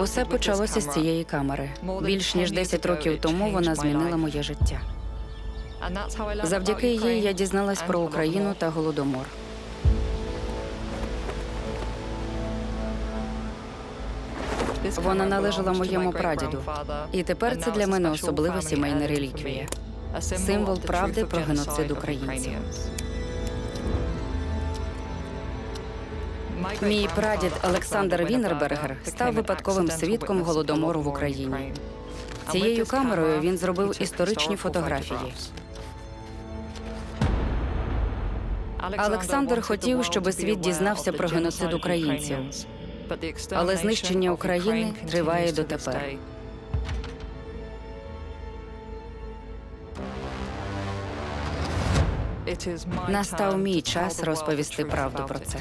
Усе почалося з цієї камери. Більш ніж 10 років тому вона змінила моє життя. Завдяки їй я дізналась про Україну та голодомор. Вона належала моєму прадіду, І тепер це для мене особлива сімейна реліквія. символ правди про геноцид українців. Мій прадід Олександр Вінербергер став випадковим свідком голодомору в Україні. Цією камерою він зробив історичні фотографії. Олександр хотів, щоб світ дізнався про геноцид українців. Але знищення України триває дотепер. Настав мій час розповісти правду про це.